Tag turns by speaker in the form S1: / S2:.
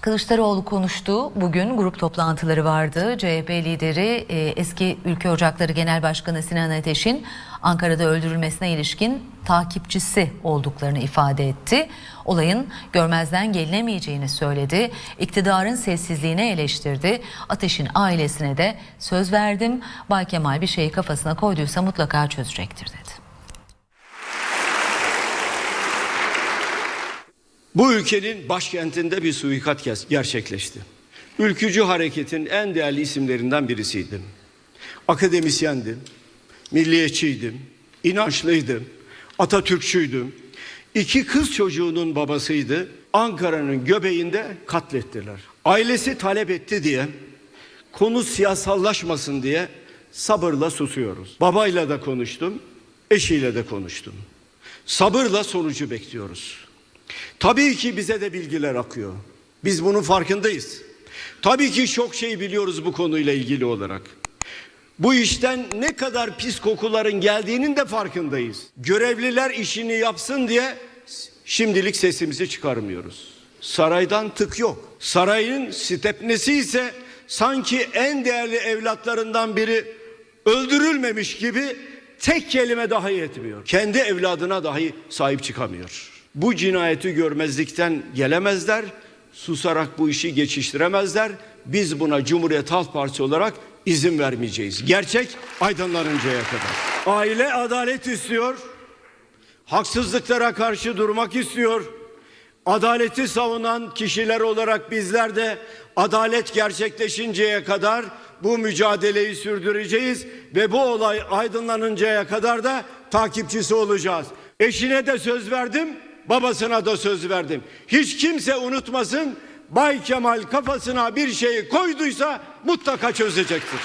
S1: Kılıçdaroğlu konuştu. Bugün grup toplantıları vardı. CHP lideri e, eski Ülke Ocakları Genel Başkanı Sinan Ateş'in Ankara'da öldürülmesine ilişkin takipçisi olduklarını ifade etti. Olayın görmezden gelinemeyeceğini söyledi. İktidarın sessizliğini eleştirdi. Ateş'in ailesine de söz verdim. Bay Kemal bir şeyi kafasına koyduysa mutlaka çözecektir dedi.
S2: Bu ülkenin başkentinde bir suikat ges- gerçekleşti. Ülkücü hareketin en değerli isimlerinden birisiydim. Akademisyendim, milliyetçiydim, inançlıydım, Atatürkçüydüm. İki kız çocuğunun babasıydı. Ankara'nın göbeğinde katlettiler. Ailesi talep etti diye, konu siyasallaşmasın diye sabırla susuyoruz. Babayla da konuştum, eşiyle de konuştum. Sabırla sonucu bekliyoruz. Tabii ki bize de bilgiler akıyor. Biz bunun farkındayız. Tabii ki çok şey biliyoruz bu konuyla ilgili olarak. Bu işten ne kadar pis kokuların geldiğinin de farkındayız. Görevliler işini yapsın diye şimdilik sesimizi çıkarmıyoruz. Saraydan tık yok. Sarayın stepnesi ise sanki en değerli evlatlarından biri öldürülmemiş gibi tek kelime dahi etmiyor. Kendi evladına dahi sahip çıkamıyor. Bu cinayeti görmezlikten gelemezler. Susarak bu işi geçiştiremezler. Biz buna Cumhuriyet Halk Partisi olarak izin vermeyeceğiz. Gerçek aydınlanıncaya kadar. Aile adalet istiyor. Haksızlıklara karşı durmak istiyor. Adaleti savunan kişiler olarak bizler de adalet gerçekleşinceye kadar bu mücadeleyi sürdüreceğiz ve bu olay aydınlanıncaya kadar da takipçisi olacağız. Eşine de söz verdim, babasına da söz verdim. Hiç kimse unutmasın. Bay Kemal kafasına bir şeyi koyduysa mutlaka çözecektir.